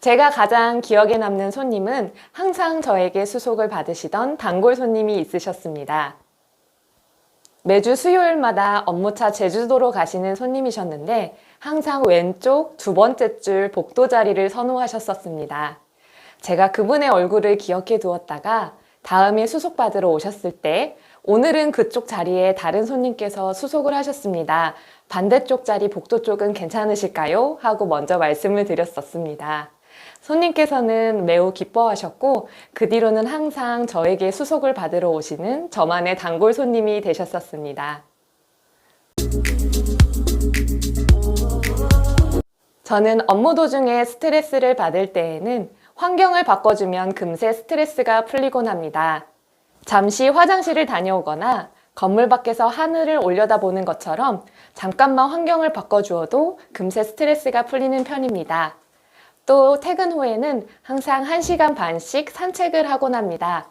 제가 가장 기억에 남는 손님은 항상 저에게 수속을 받으시던 단골 손님이 있으셨습니다. 매주 수요일마다 업무차 제주도로 가시는 손님이셨는데 항상 왼쪽 두 번째 줄 복도 자리를 선호하셨었습니다. 제가 그분의 얼굴을 기억해 두었다가 다음에 수속받으러 오셨을 때 오늘은 그쪽 자리에 다른 손님께서 수속을 하셨습니다. 반대쪽 자리 복도 쪽은 괜찮으실까요? 하고 먼저 말씀을 드렸었습니다. 손님께서는 매우 기뻐하셨고 그 뒤로는 항상 저에게 수속을 받으러 오시는 저만의 단골 손님이 되셨었습니다. 저는 업무 도중에 스트레스를 받을 때에는 환경을 바꿔주면 금세 스트레스가 풀리곤 합니다. 잠시 화장실을 다녀오거나 건물 밖에서 하늘을 올려다보는 것처럼 잠깐만 환경을 바꿔주어도 금세 스트레스가 풀리는 편입니다. 또 퇴근 후에는 항상 1시간 반씩 산책을 하곤 합니다.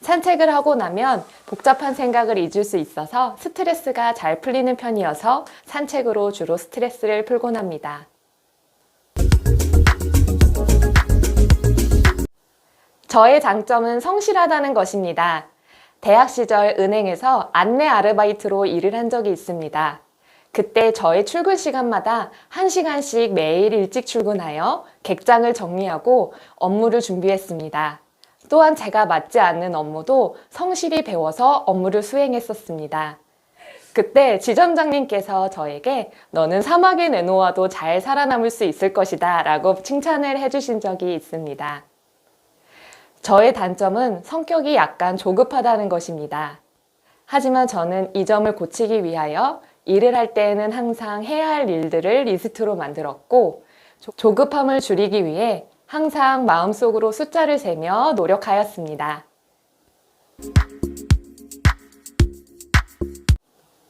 산책을 하고 나면 복잡한 생각을 잊을 수 있어서 스트레스가 잘 풀리는 편이어서 산책으로 주로 스트레스를 풀곤 합니다. 저의 장점은 성실하다는 것입니다. 대학 시절 은행에서 안내 아르바이트로 일을 한 적이 있습니다. 그때 저의 출근 시간마다 1시간씩 매일 일찍 출근하여 객장을 정리하고 업무를 준비했습니다. 또한 제가 맡지 않는 업무도 성실히 배워서 업무를 수행했었습니다. 그때 지점장님께서 저에게 너는 사막에 내놓아도 잘 살아남을 수 있을 것이다 라고 칭찬을 해주신 적이 있습니다. 저의 단점은 성격이 약간 조급하다는 것입니다. 하지만 저는 이 점을 고치기 위하여 일을 할 때에는 항상 해야 할 일들을 리스트로 만들었고 조- 조급함을 줄이기 위해 항상 마음속으로 숫자를 세며 노력하였습니다.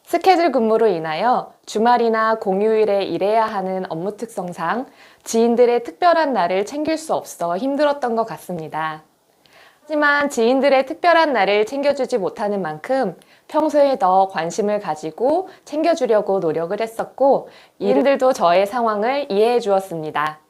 스케줄 근무로 인하여 주말이나 공휴일에 일해야 하는 업무 특성상 지인들의 특별한 날을 챙길 수 없어 힘들었던 것 같습니다. 하지만 지인들의 특별한 날을 챙겨주지 못하는 만큼 평소에 더 관심을 가지고 챙겨주려고 노력을 했었고, 이들도 저의 상황을 이해해 주었습니다.